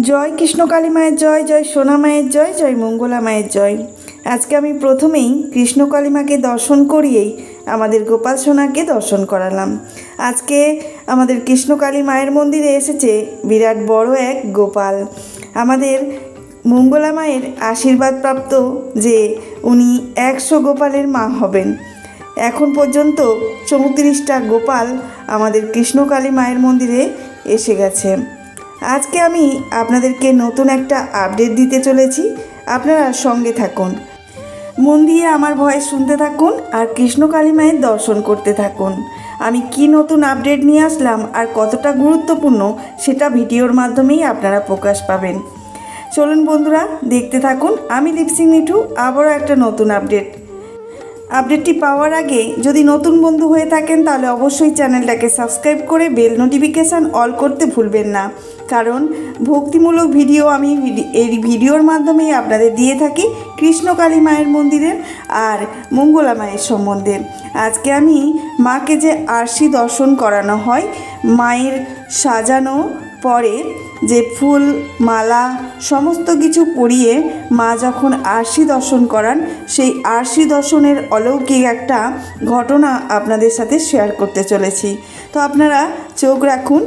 জয় কৃষ্ণকালী মায়ের জয় জয় সোনা মায়ের জয় জয় মঙ্গলা মায়ের জয়। আজকে আমি প্রথমেই কৃষ্ণকালী মাকে দর্শন করিয়েই আমাদের গোপাল সোনাকে দর্শন করালাম। আজকে আমাদের কৃষ্ণকালী মায়ের মন্দিরে এসেছে বিরাট বড় এক গোপাল। আমাদের মঙ্গলা মায়ের আশীর্বাদপ্রাপ্ত যে উনি একশো গোপালের মা হবেন। এখন পর্যন্ত চৌত্রিশটা গোপাল আমাদের কৃষ্ণকালী মায়ের মন্দিরে এসে গেছে। আজকে আমি আপনাদেরকে নতুন একটা আপডেট দিতে চলেছি। আপনারা সঙ্গে থাকুন। মন দিয়ে আমার ভয়েস শুনতে থাকুন আর কৃষ্ণকালী মায়ের দর্শন করতে থাকুন। আমি কি নতুন আপডেট নিয়ে আসলাম আর কতটা গুরুত্বপূর্ণ সেটা ভিডিওর মাধ্যমেই আপনারা প্রকাশ পাবেন। চলুন বন্ধুরা, দেখতে থাকুন। আমি লিপসিং মিঠু, আবারও একটা নতুন আপডেট আপডেটটি পাওয়ার আগে যদি নতুন বন্ধু হয়ে থাকেন, তাহলে অবশ্যই চ্যানেলটাকে সাবস্ক্রাইব করে বেল নোটিফিকেশান অল করতে ভুলবেন না। কারণ ভক্তিমূলক ভিডিও আমি এই ভিডিওর মাধ্যমেই আপনাদের দিয়ে থাকি কৃষ্ণকালী মায়ের মন্দিরের আর মঙ্গলা মায়ের সম্বন্ধে। আজকে আমি মাকে যে আরশি দর্শন করানো হয়, মায়ের সাজানো পরে যে ফুল, মালা, সমস্ত কিছু পরিয়ে মা যখন আরশি দর্শন করান, সেই আরশি দর্শনের অলৌকিক একটা ঘটনা আপনাদের সাথে শেয়ার করতে চলেছি। তো আপনারা চোখ রাখুন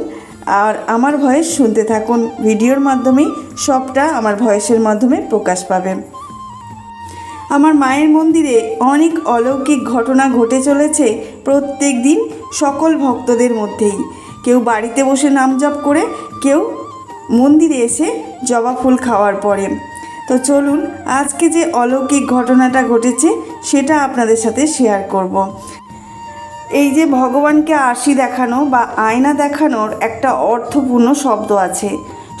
আর আমার ভয়েস শুনতে থাকুন। ভিডিওর মাধ্যমেই সবটা আমার ভয়েসের মাধ্যমে প্রকাশ পাবে। আমার মায়ের মন্দিরে অনেক অলৌকিক ঘটনা ঘটে চলেছে প্রত্যেক দিন সকল ভক্তদের মধ্যেই। কেউ বাড়িতে বসে নাম জপ করে, কেউ মন্দিরে এসে জবা ফুল খাওয়ার পরে তো চলুন, আজকে যে অলৌকিক ঘটনাটা ঘটেছে, সেটা আপনাদের সাথে শেয়ার করব। এই যে ভগবানকে আশি দেখানো বা আয়না দেখানোর একটা অর্থপূর্ণ শব্দ আছে,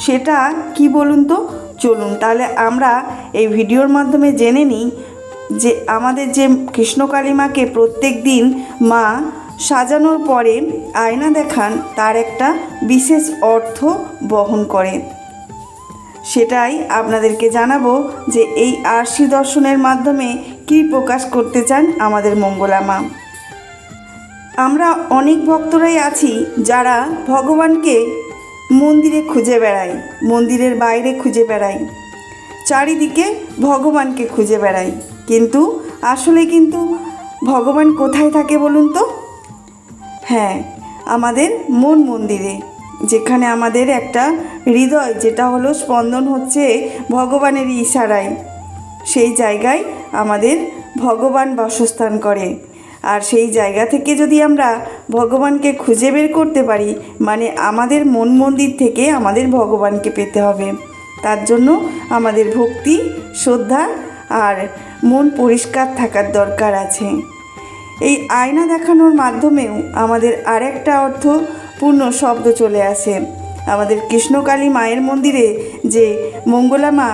সেটা কি বলুন তো চলুন, তাহলে আমরা এই ভিডিওর মাধ্যমে জেনে নিই যে আমাদের যে কৃষ্ণকালী মাকে প্রত্যেক দিন মা সাজানোর পরে আয়না দেখান তার একটা বিশেষ অর্থ বহন করে। সেটাই আপনাদেরকে জানাব যে এই আরশি দর্শনের মাধ্যমে কী প্রকাশ করতে চান আমাদের মঙ্গলা মা আমরা অনেক ভক্তরাই আছি যারা ভগবানকে মন্দিরে খুঁজে বেড়াই, মন্দিরের বাইরে খুঁজে বেড়াই, চারিদিকে ভগবানকে খুঁজে বেড়াই। কিন্তু আসলে কিন্তু ভগবান কোথায় থাকে বলুন তো? হ্যাঁ আমাদের মন মন্দিরে, যেখানে আমাদের একটা হৃদয়, যেটা হলো স্পন্দন হচ্ছে ভগবানের ইশারায়। সেই জায়গায় আমাদের ভগবান বাসস্থান করে। আর সেই জায়গা থেকে যদি আমরা ভগবানকে খুঁজে বের করতে পারি মানে আমাদের মন মন্দির থেকে আমাদের ভগবানকে পেতে হবে। তার জন্য আমাদের ভক্তি, শ্রদ্ধা আর মন পরিষ্কার থাকার দরকার আছে। এই আয়না দেখানোর মাধ্যমেও আমাদের আরেকটা অর্থপূর্ণ শব্দ চলে আসে। আমাদের কৃষ্ণকালী মায়ের মন্দিরে যে মঙ্গলা মা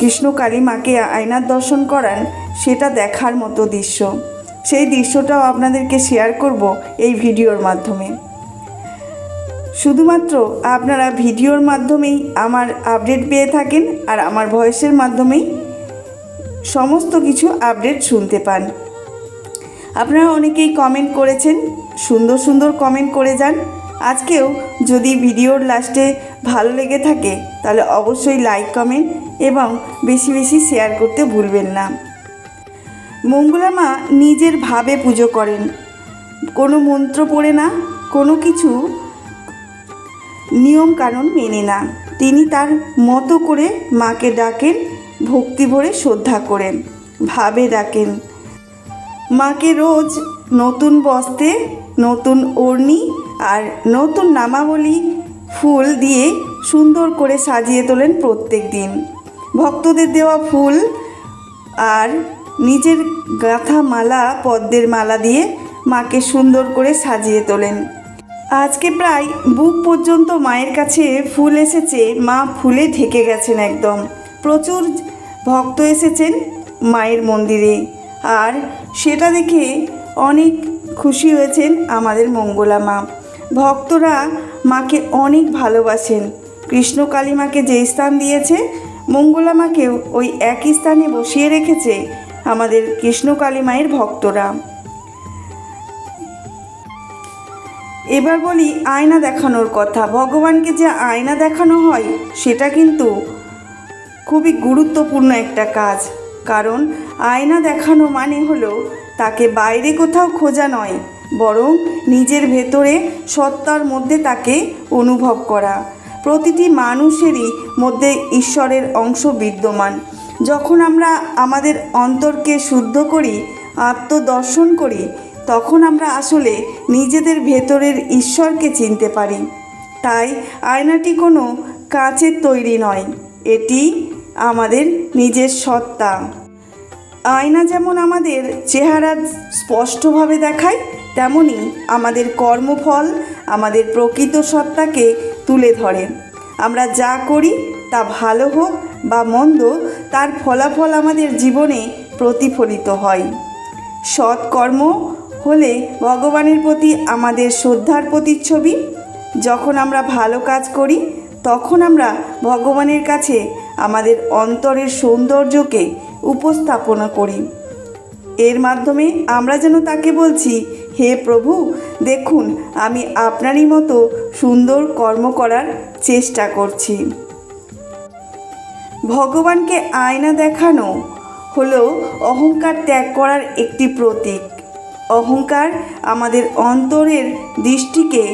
কৃষ্ণকালী মাকে আয়নার দর্শন করান, সেটা দেখার মতো দৃশ্য। সেই দৃশ্যটাও আপনাদেরকে শেয়ার করব এই ভিডিওর মাধ্যমে। শুধুমাত্র আপনারা ভিডিওর মাধ্যমেই আমার আপডেট পেয়ে থাকেন আর আমার ভয়েসের মাধ্যমেই সমস্ত কিছু আপডেট শুনতে পান। আপনারা অনেকেই কমেন্ট করেছেন, সুন্দর সুন্দর কমেন্ট করে যান। আজকেও যদি ভিডিওর লাস্টে ভালো লেগে থাকে, তাহলে অবশ্যই লাইক কমেন্ট এবং বেশি বেশি শেয়ার করতে ভুলবেন না। মঙ্গলা মা নিজের ভাবে পুজো করেন। কোনো মন্ত্র পড়ে না, কোনো কিছু নিয়ম কানুন মেনে না। তিনি তার মতো করে মাকে ডাকেন, ভক্তি ভরে শ্রদ্ধা করেন, ভাবে ডাকেন। মাকে রোজ নতুন বস্ত্রে, নতুন ওড়নি আর নতুন নামাবলী ফুল দিয়ে সুন্দর করে সাজিয়ে তোলেন প্রত্যেক দিন। ভক্তদের দেওয়া ফুল আর নিজের গাঁথা মালা, পদ্মের মালা দিয়ে মাকে সুন্দর করে সাজিয়ে তোলেন। আজকে প্রায় বুক পর্যন্ত মায়ের কাছে ফুল এসেছে, মা ফুলে ঢেকে গেছেন একদম। প্রচুর ভক্ত এসেছেন মায়ের মন্দিরে। আর সেটা দেখে অনেক খুশি হয়েছেন আমাদের মঙ্গলা মা। ভক্তরা মাকে অনেক ভালোবাসেন। কৃষ্ণ কালী মাকে যে স্থান দিয়েছে, মঙ্গলা মাকেও ওই একই স্থানে বসিয়ে রেখেছে আমাদের কৃষ্ণ কালী মায়ের ভক্তরা। এবার বলি আয়না দেখানোর কথা। ভগবানকে যে আয়না দেখানো হয়, সেটা কিন্তু খুবই গুরুত্বপূর্ণ একটা কাজ। কারণ আয়না দেখানো মানে হলো তাকে বাইরে কোথাও খোঁজা নয়, বরং নিজের ভেতরে সত্তার মধ্যে তাকে অনুভব করা। প্রতিটি মানুষেরই মধ্যে ঈশ্বরের অংশ বিদ্যমান। যখন আমরা আমাদের অন্তরকে শুদ্ধ করি, আত্মদর্শন করি, তখন আমরা আসলে নিজেদের ভেতরের ঈশ্বরকে চিনতে পারি। তাই আয়নাটি কোনো কাচের তৈরি নয়, এটি আমাদের নিজের সত্তা। আয়না যেমন আমাদের চেহারা স্পষ্টভাবে দেখায়, তেমনি আমাদের কর্মফল, আমাদের প্রকৃত সত্তাকে তুলে ধরে। আমরা যা করি, তা ভালো হোক বা মন্দ, তার ফলাফল আমাদের জীবনে প্রতিফলিত হয়। সৎকর্ম হলে ভগবানের প্রতি আমাদের শ্রদ্ধার প্রতিচ্ছবি। যখন আমরা ভালো কাজ করি, তখন আমরা ভগবানের কাছে আমাদের অন্তরের সৌন্দর্যকে উপস্থাপনা করি। এর মাধ্যমে আমরা যেন তাকে বলছি, হে প্রভু, দেখুন, আমি আপনারই মতো সুন্দর কর্ম করার চেষ্টা করছি। ভগবানকে আয়না দেখানো হলো অহংকার ত্যাগ করার একটি প্রতীক। অহংকার আমাদের অন্তরের দৃষ্টিকে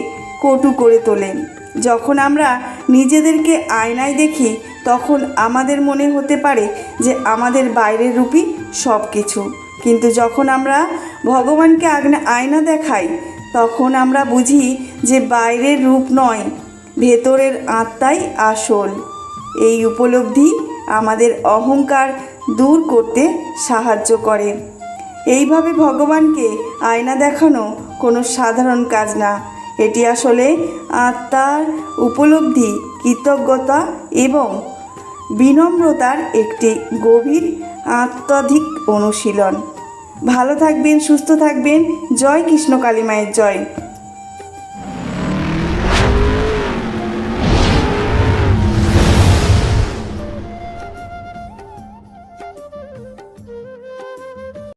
কটু করে তোলে। যখন আমরা নিজেদেরকে আয়নায় দেখি তখন আমাদের মনে হতে পারে যে আমাদের বাইরের রূপই সব কিছু কিন্তু যখন আমরা ভগবানকে আগ্নে আয়না দেখাই, তখন আমরা বুঝি যে বাইরের রূপ নয়, ভেতরের আত্মাই আসল। এই উপলব্ধি আমাদের অহংকার দূর করতে সাহায্য করে। এইভাবে ভগবানকে আয়না দেখানো কোনো সাধারণ কাজ না। এটি আসলে আত্মার উপলব্ধি, কৃতজ্ঞতা এবং বিনম্রতার একটি গভীর আত্মাধিক অনুশীলন। ভালো থাকবেন সুস্থ থাকবেন। জয় কৃষ্ণ কালী মায়ের জয়।